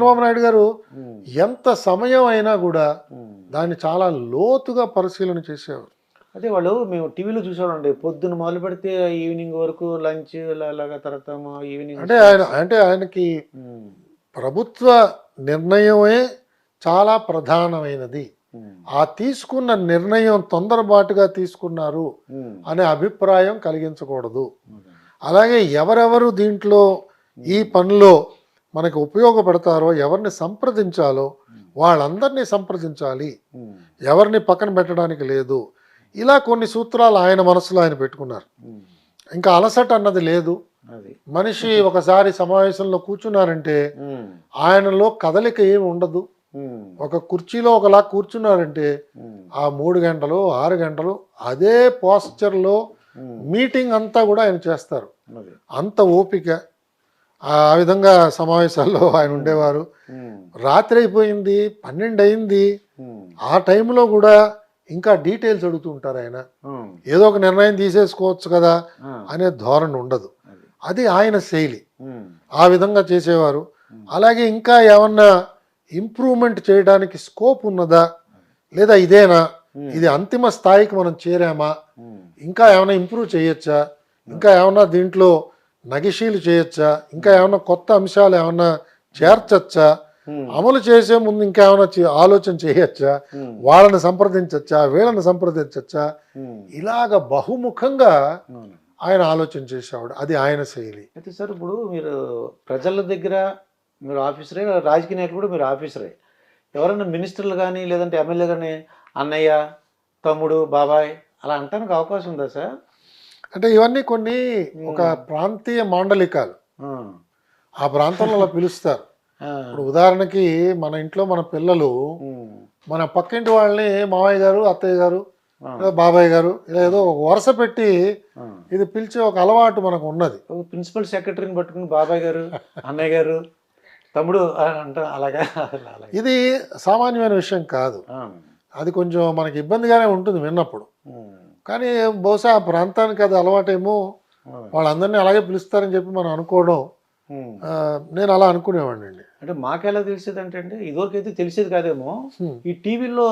చంద్రబాబు నాయుడు గారు ఎంత సమయం అయినా కూడా. దాన్ని చాలా లోతుగా పరిశీలన చేసేవారు. అదే వాళ్ళు మేము టీవీలో చూసామండి పొద్దున్న మొదలు పెడితే ఈవినింగ్ వరకు లంచ్ అలాగా తర్వాత ఈవినింగ్ అంటే ఆయన అంటే ఆయనకి ప్రభుత్వ నిర్ణయమే చాలా ప్రధానమైనది. ఆ తీసుకున్న నిర్ణయం తొందరపాటుగా తీసుకున్నారు అనే అభిప్రాయం కలిగించకూడదు. అలాగే ఎవరెవరు దీంట్లో ఈ పనిలో మనకి ఉపయోగపడతారో ఎవరిని సంప్రదించాలో వాళ్ళందరినీ సంప్రదించాలి. ఎవరిని పక్కన పెట్టడానికి లేదు. ఇలా కొన్ని సూత్రాలు ఆయన మనసులో ఆయన పెట్టుకున్నారు. ఇంకా అలసట అన్నది లేదు. మనిషి ఒకసారి సమావేశంలో కూర్చున్నారంటే ఆయనలో కదలిక ఏమి ఉండదు. ఒక కుర్చీలో ఒకలా కూర్చున్నారంటే ఆ మూడు గంటలు ఆరు గంటలు అదే పోస్చర్లో మీటింగ్ అంతా కూడా ఆయన చేస్తారు. అంత ఓపిక. ఆ విధంగా సమావేశాల్లో ఆయన ఉండేవారు. రాత్రి అయిపోయింది పన్నెండు అయింది ఆ టైంలో కూడా ఇంకా డీటెయిల్స్ అడుగుతూ ఉంటారు ఆయన. ఏదో ఒక నిర్ణయం తీసేసుకోవచ్చు కదా అనే ధోరణి ఉండదు. అది. ఆయన శైలి. ఆ విధంగా చేసేవారు. అలాగే ఇంకా ఏమన్నా ఇంప్రూవ్మెంట్ చేయడానికి స్కోప్ ఉన్నదా? లేదా ఇదేనా? ఇది అంతిమ స్థాయికి మనం చేరామా? ఇంకా ఏమైనా ఇంప్రూవ్ చేయొచ్చా? ఇంకా ఏమైనా దీంట్లో నగిషీలు చేయొచ్చా? ఇంకా ఏమైనా కొత్త అంశాలు ఏమైనా చేర్చచ్చా? అమలు చేసే ముందు ఇంకా ఏమైనా ఆలోచన చేయొచ్చా? వాళ్ళని సంప్రదించచ్చా? వీళ్ళని సంప్రదించచ్చా? ఇలాగ బహుముఖంగా. ఆయన ఆలోచన చేసేవాడు. అది ఆయన శైలి. అయితే సార్ ఇప్పుడు మీరు ప్రజల దగ్గర మీరు ఆఫీసరే రాజకీయ నాయకులు కూడా మీరు ఆఫీసరే. ఎవరైనా మినిస్టర్లు కానీ లేదంటే ఎమ్మెల్యే కానీ అన్నయ్య తమ్ముడు బాబాయ్ అలా అంటానికి అవకాశం ఉందా సార్? అంటే ఇవన్నీ కొన్ని ఒక ప్రాంతీయ మాండలికాలు. ఆ, ప్రాంతంలో అలా పిలుస్తారు. ఇప్పుడు ఉదాహరణకి మన ఇంట్లో మన పిల్లలు మన పక్కింటి వాళ్ళని మామయ్య గారు అత్తయ్య గారు బాబాయ్ గారు ఇలా ఏదో ఒక వరుస పెట్టి. ఇది పిలిచే ఒక అలవాటు మనకు ఉన్నది. ప్రిన్సిపల్ సెక్రటరీని పట్టుకుని బాబాయ్ గారు అన్నయ్య గారు తమ్ముడు అంట అలాగా ఇది సామాన్యమైన విషయం కాదు. అది కొంచెం మనకి ఇబ్బందిగానే ఉంటుంది విన్నప్పుడు. కానీ బహుశా ఆ ప్రాంతానికి అది అలవాటేమో వాళ్ళందరినీ అలాగే పిలుస్తారని చెప్పి మనం అనుకోవడం నేను అలా అనుకునేవాడిని అండి అంటే మాకెలా తెలిసేది అంటే అండి ఇదివరకైతే తెలిసేది కాదేమో. ఈ టీవీలో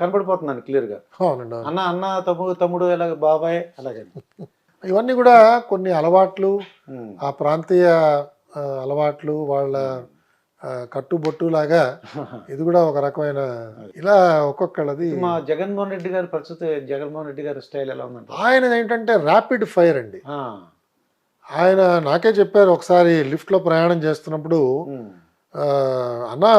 కనపడిపోతుందండి క్లియర్గా అవునండి అవును. అన్న అన్న తమ్ముడు తమ్ముడు ఎలాగ బాబాయ్ అలాగే ఇవన్నీ కూడా కొన్ని అలవాట్లు. ఆ ప్రాంతీయ అలవాట్లు వాళ్ళ ఆ, కట్టుబొట్టు లాగా ఇది కూడా ఒక రకమైన ఇలా ఒక్కొక్కళ్ళది. మా జగన్మోహన్ రెడ్డి గారి పరిస్థితి జగన్మోహన్ రెడ్డి గారి స్టైల్ ఎలా ఉందంట ఆయన ఏంటంటే ర్యాపిడ్ ఫైర్ అండి. ఆయన నాకే చెప్పారు ఒకసారి లిఫ్ట్లో ప్రయాణం చేస్తున్నప్పుడు అన్నా.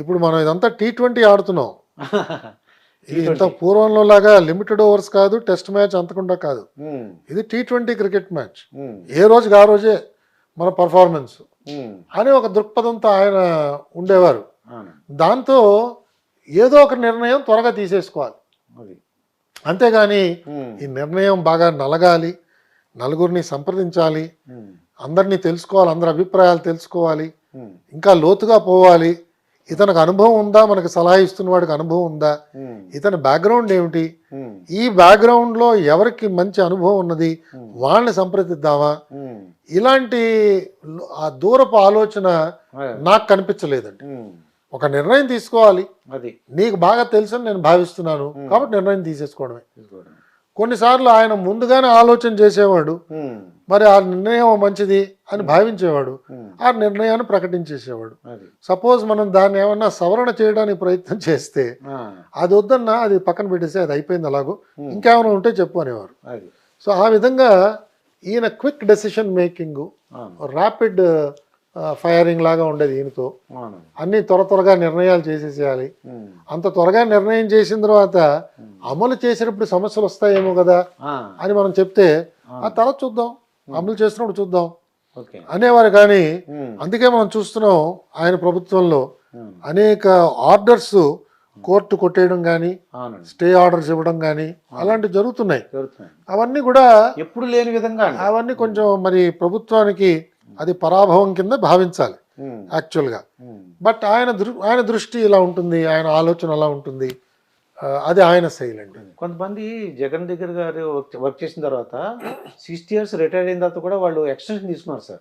ఇప్పుడు మనం ఇదంతా టీ ట్వంటీ ఆడుతున్నాం. ఇది ఇంత పూర్వంలో లాగా లిమిటెడ్ ఓవర్స్ కాదు టెస్ట్ మ్యాచ్ అంతకుండా కాదు. ఇది టీ ట్వంటీ క్రికెట్ మ్యాచ్ ఏ రోజుకి ఆ రోజే. మన పర్ఫార్మెన్స్ ఉమ్, అని ఒక దృక్పథంతో ఆయన ఉండేవారు. దాంతో ఏదో ఒక నిర్ణయం త్వరగా తీసేసుకోవాలి. అంతేగాని ఉమ్, ఈ నిర్ణయం బాగా నలగాలి నలుగురిని సంప్రదించాలి ఉమ్, అందరినీ తెలుసుకోవాలి అందరి అభిప్రాయాలు తెలుసుకోవాలి ఇంకా లోతుగా పోవాలి. ఇతనికి అనుభవం ఉందా? మనకు సలహా ఇస్తున్న వాడికి అనుభవం ఉందా? ఇతని బ్యాక్గ్రౌండ్ ఏమిటి? ఈ బ్యాక్గ్రౌండ్లో ఎవరికి మంచి అనుభవం ఉన్నది? వాళ్ళని సంప్రదిద్దామా? ఇలాంటి ఆ దూరపు ఆలోచన నాకు కనిపించలేదండి. ఒక నిర్ణయం తీసుకోవాలి. అది. నీకు బాగా తెలుసని నేను భావిస్తున్నాను. కాబట్టి నిర్ణయం తీసేసుకోవడమే. కొన్నిసార్లు ఆయన ముందుగానే ఆలోచన చేసేవాడు. మరి ఆ నిర్ణయం మంచిది అని భావించేవాడు. ఆ నిర్ణయాన్ని ప్రకటించేసేవాడు. సపోజ్ మనం దాన్ని ఏమన్నా సవరణ చేయడానికి ప్రయత్నం చేస్తే అది వద్దన్నా అది పక్కన పెట్టేసి అది అయిపోయింది అలాగూ. ఇంకేమైనా ఉంటే చెప్పు అనేవారు. సో ఆ విధంగా ఈయన quick decision making rapid firing లాగా ఉండేది ఈయనతో. అన్ని త్వర త్వరగా నిర్ణయాలు చేసేసేయాలి. అంత త్వరగా నిర్ణయం చేసిన తర్వాత అమలు చేసినప్పుడు సమస్యలు వస్తాయేమో కదా అని మనం చెప్తే ఆ. తర్వాత చూద్దాం. అమలు చేసినప్పుడు చూద్దాం. అనేవారు కానీ అందుకే మనం చూస్తున్నాం ఆయన ప్రభుత్వంలో అనేక ఆర్డర్స్ కోర్టు కొట్టేయడం కానీ స్టే ఆర్డర్స్ ఇవ్వడం కానీ అలాంటివి జరుగుతున్నాయి. జరుగుతున్నాయి. అవన్నీ కూడా ఎప్పుడు లేని విధంగా అవన్నీ కొంచెం మరి ప్రభుత్వానికి అది పరాభవం కింద భావించాలి యాక్చువల్గా. బట్ ఆయన ఆయన దృష్టి ఇలా ఉంటుంది ఆయన ఆలోచన అలా ఉంటుంది. అది ఆయన శైలి అండి. కొంతమంది జగన్ దగ్గర గారు వర్క్- చేసిన తర్వాత సిక్స్టీ ఇయర్స్ రిటైర్ అయిన తర్వాత కూడా వాళ్ళు ఎక్స్టెన్షన్ తీసుకున్నారు సార్.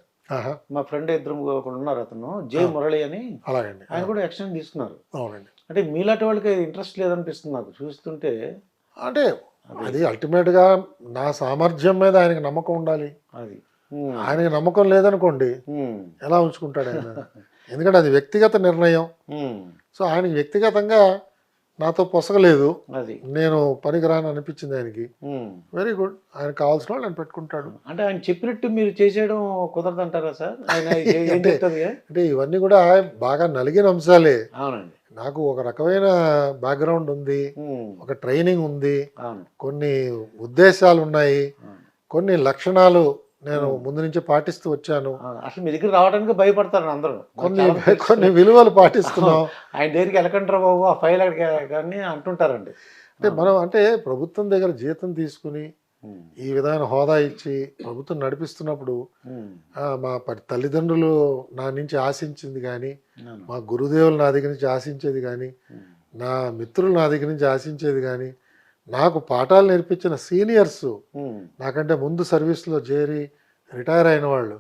మా ఫ్రెండ్ ఇద్దరు ఉన్నారు అతను జే మురళి అని. అలాగండి. ఆయన కూడా ఎక్స్టెండ్ తీసుకున్నారు. అవునండి. అంటే మీలాంటి వాళ్ళకి ఇంట్రెస్ట్ లేదనిపిస్తుంది నాకు చూస్తుంటే. అంటే అది ultimate గా నా సామర్థ్యం మీద ఆయనకి నమ్మకం ఉండాలి. అది. ఆయనకి నమ్మకం లేదనుకోండి ఎలా ఉంచుకుంటాడు ఆయన? ఎందుకంటే అది వ్యక్తిగత నిర్ణయం. సో ఆయనకి వ్యక్తిగతంగా నాతో పొసగలేదు. అది. నేను పనికిరాని అనిపించింది ఆయనకి. వెరీ గుడ్ ఆయన కావాల్సిన వాళ్ళు ఆయన పెట్టుకుంటాడు. అంటే ఆయన చెప్పినట్టు మీరు చేసేయడం కుదరదంటారా సార్? అంటే ఇవన్నీ కూడా బాగా నలిగిన అంశాలే. అవునండి. నాకు ఒక రకమైన బ్యాక్గ్రౌండ్ ఉంది ఒక ట్రైనింగ్ ఉంది కొన్ని ఉద్దేశాలు ఉన్నాయి. కొన్ని లక్షణాలు నేను ముందు నుంచి పాటిస్తూ వచ్చాను. అసలు మీ దగ్గర రావడానికి భయపడతారు అందరూ కొన్ని. కొన్ని విలువలు పాటిస్తున్నాం ఆయన దగ్గరికి వెళ్ళకంటారా బాబు ఆ ఫైల్ అక్కడికి కానీ అంటుంటారండి అంటే మనం అంటే ప్రభుత్వం దగ్గర జీతం తీసుకుని ఈ విధమైన హోదా ఇచ్చి ప్రభుత్వం నడిపిస్తున్నప్పుడు మా తల్లిదండ్రులు నా నుంచి ఆశించింది కానీ. మా గురుదేవులు నా దగ్గర నుంచి ఆశించేది కానీ నా మిత్రులు నా దగ్గర నుంచి ఆశించేది కానీ నాకు పాఠాలు నేర్పించిన సీనియర్స్ నాకంటే ముందు సర్వీస్లో చేరి రిటైర్ అయిన వాళ్ళు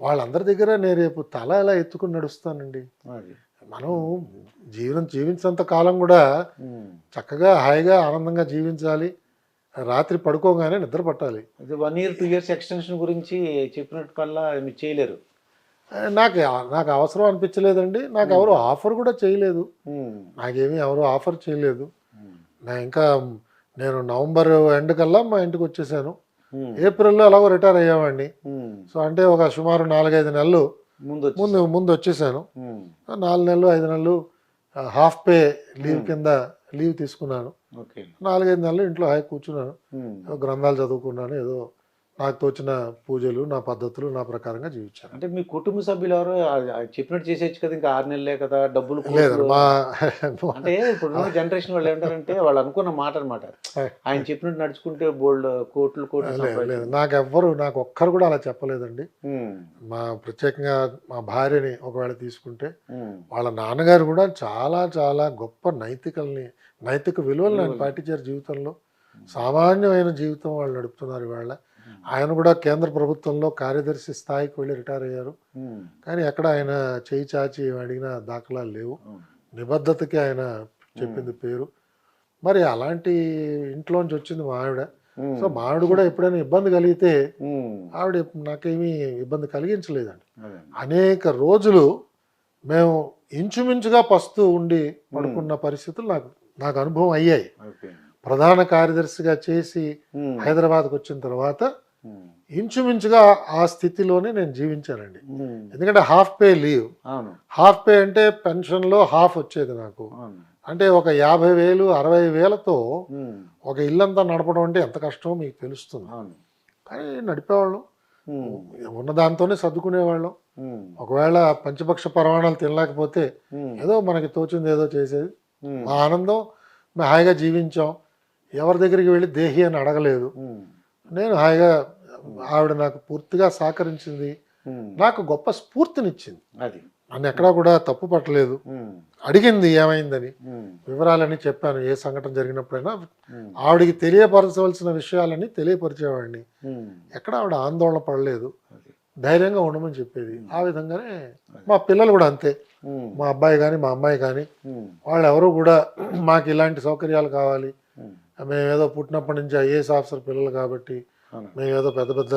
వాళ్ళందరి దగ్గర నేను రేపు తల ఎలా ఎత్తుకుని నడుస్తానండి. మనం జీవనం జీవించినంత కాలం కూడా. చక్కగా హాయిగా ఆనందంగా జీవించాలి. రాత్రి పడుకోగానే నిద్ర పట్టాలి. ఇది one year two years extension గురించి చెప్పినట్టు కల్లా మీరు చేయలేరు నాకు నాకు అవసరం అనిపించలేదండి. నాకు ఎవరు ఆఫర్ కూడా చేయలేదు. ఉమ్, నాకేమీ ఎవరు ఆఫర్ చేయలేదు. ఉమ్, నా ఇంకా నేను నవంబర్ ఎండ్ కల్లా మా ఇంటికి వచ్చేసాను. ఏప్రిల్లో ఎలాగో రిటైర్ అయ్యామండి. సో అంటే ఒక సుమారు నాలుగైదు నెలలు ముందు ముందు వచ్చేసాను. నాలుగు నెలలు ఐదు నెలలు హాఫ్ పే లీవ్ కింద లీవ్ తీసుకున్నాను. ఓకే. నాలుగైదు నెలలు ఇంట్లో హాయి కూర్చున్నాను. గ్రంథాలు చదువుకున్నాను ఏదో నాకు తోచిన పూజలు నా పద్ధతులు నా ప్రకారంగా జీవించాను. అంటే మీ కుటుంబ సభ్యులు ఎవరు? చెప్పినట్టు చేసేయచ్చు కదా ఇంకా ఆరు నెలలే కదా డబ్బులు లేదు. మా అంటే ఇప్పుడు జనరేషన్ వాళ్ళు ఏంటారంటే వాళ్ళు అనుకున్న మాట అనమాట ఆయన చెప్పినట్టు నడుచుకుంటే బోల్డ్ కోట్లు కోట్లు లేదు నాకు ఎవ్వరు నాకు ఒక్కరు కూడా అలా చెప్పలేదండి. మా ప్రత్యేకంగా మా భార్యని ఒకవేళ తీసుకుంటే వాళ్ళ నాన్నగారు కూడా చాలా చాలా గొప్ప నైతికల్ని నైతిక విలువలను ఆయన పాటించారు జీవితంలో. సామాన్యమైన జీవితం వాళ్ళు నడుపుతున్నారు ఇవాళ. ఆయన కూడా కేంద్ర ప్రభుత్వంలో కార్యదర్శి స్థాయికి వెళ్ళి రిటైర్ అయ్యారు. కానీ ఎక్కడ ఆయన చేయి చాచి అడిగిన దాఖలాలు లేవు. నిబద్ధతకి ఆయన చెప్పింది పేరు. మరి అలాంటి ఇంట్లోంచి వచ్చింది మా ఆవిడ. సో మా ఆవిడ కూడా ఎప్పుడైనా ఇబ్బంది కలిగితే ఆవిడ నాకేమీ ఇబ్బంది కలిగించలేదండి. అనేక రోజులు మేము ఇంచుమించుగా పస్తూ ఉండి పడుకున్న పరిస్థితులు నాకు నాకు అనుభవం అయ్యాయి. ప్రధాన కార్యదర్శిగా చేసి హైదరాబాద్కి వచ్చిన తర్వాత ఇంచుమించుగా ఆ స్థితిలోనే నేను జీవించానండి. ఎందుకంటే half pay leave. Half pay అంటే పెన్షన్లో హాఫ్ వచ్చేది నాకు. అంటే ఒక యాభై వేలు అరవై వేలతో ఒక ఇల్లంతా నడపడం అంటే ఎంత కష్టమో మీకు తెలుస్తుంది. కానీ నడిపేవాళ్ళం. ఉన్న దాంతోనే సర్దుకునేవాళ్ళం. ఒకవేళ పంచపక్ష పరమాణాలు తినలేకపోతే ఏదో మనకి తోచింది ఏదో చేసేది. మా ఆనందం మేము హాయిగా జీవించాం. ఎవరి దగ్గరికి వెళ్ళి దేహి అని అడగలేదు. నేను హాయిగా ఆవిడ నాకు పూర్తిగా సహకరించింది. నాకు గొప్ప స్ఫూర్తినిచ్చింది. అది. నన్ను ఎక్కడా కూడా తప్పు పట్టలేదు. అడిగింది ఏమైందని వివరాలని చెప్పాను. ఏ సంఘటన జరిగినప్పుడైనా ఆవిడికి తెలియపరచవలసిన విషయాలని తెలియపరిచేవాడిని. ఎక్కడ ఆవిడ ఆందోళన పడలేదు. ధైర్యంగా ఉండమని చెప్పేది. ఆ విధంగానే మా పిల్లలు కూడా అంతే. మా అబ్బాయి కానీ మా అమ్మాయి కానీ వాళ్ళు ఎవరు కూడా మాకు ఇలాంటి సౌకర్యాలు కావాలి. మేము. ఏదో పుట్టినప్పటి నుంచి ఐఏఎస్ ఆఫీసర్ పిల్లలు కాబట్టి. మేము ఏదో పెద్ద పెద్ద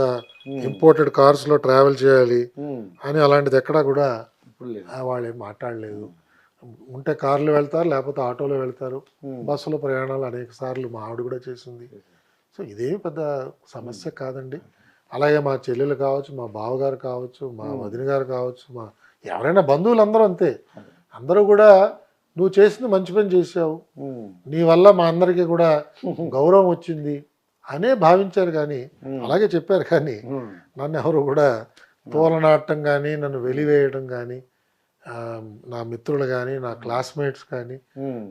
ఇంపోర్టెడ్ కార్స్లో ట్రావెల్ చేయాలి అని అలాంటిది ఎక్కడా కూడా వాళ్ళు ఏం మాట్లాడలేదు. ఉంటే కార్లు వెళ్తారు లేకపోతే ఆటోలో వెళ్తారు బస్సులో ప్రయాణాలు అనేక సార్లు మా ఆవిడ కూడా చేసింది. సో ఇదేమి పెద్ద సమస్య కాదండి. అలాగే మా చెల్లెలు కావచ్చు మా బావగారు కావచ్చు మా వదిన గారు కావచ్చు మా ఎవరైనా బంధువులు అందరూ అంతే. అందరూ కూడా నువ్వు చేసింది మంచి పని చేసావు నీ వల్ల మా అందరికీ కూడా గౌరవం వచ్చింది. అనే భావించారు కానీ అలాగే చెప్పారు కానీ నన్ను ఎవరు కూడా తోలనాడటం కానీ నన్ను వెలివేయడం కానీ నా మిత్రులు కానీ నా క్లాస్మేట్స్ కానీ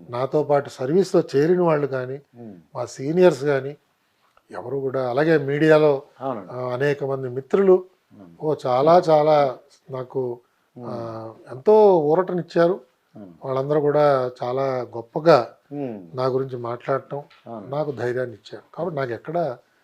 నాతో పాటు సర్వీస్లో చేరిన వాళ్ళు కానీ మా సీనియర్స్ కానీ ఎవరు కూడా అలాగే మీడియాలో అనేక మంది మిత్రులు ఓ చాలా చాలా నాకు ఎంతో ఊరటనిచ్చారు. వాళ్ళందరూ కూడా చాలా గొప్పగా నా గురించి మాట్లాడటం. నాకు ధైర్యాన్ని ఇచ్చారు. కాబట్టి నాకు ఎక్కడ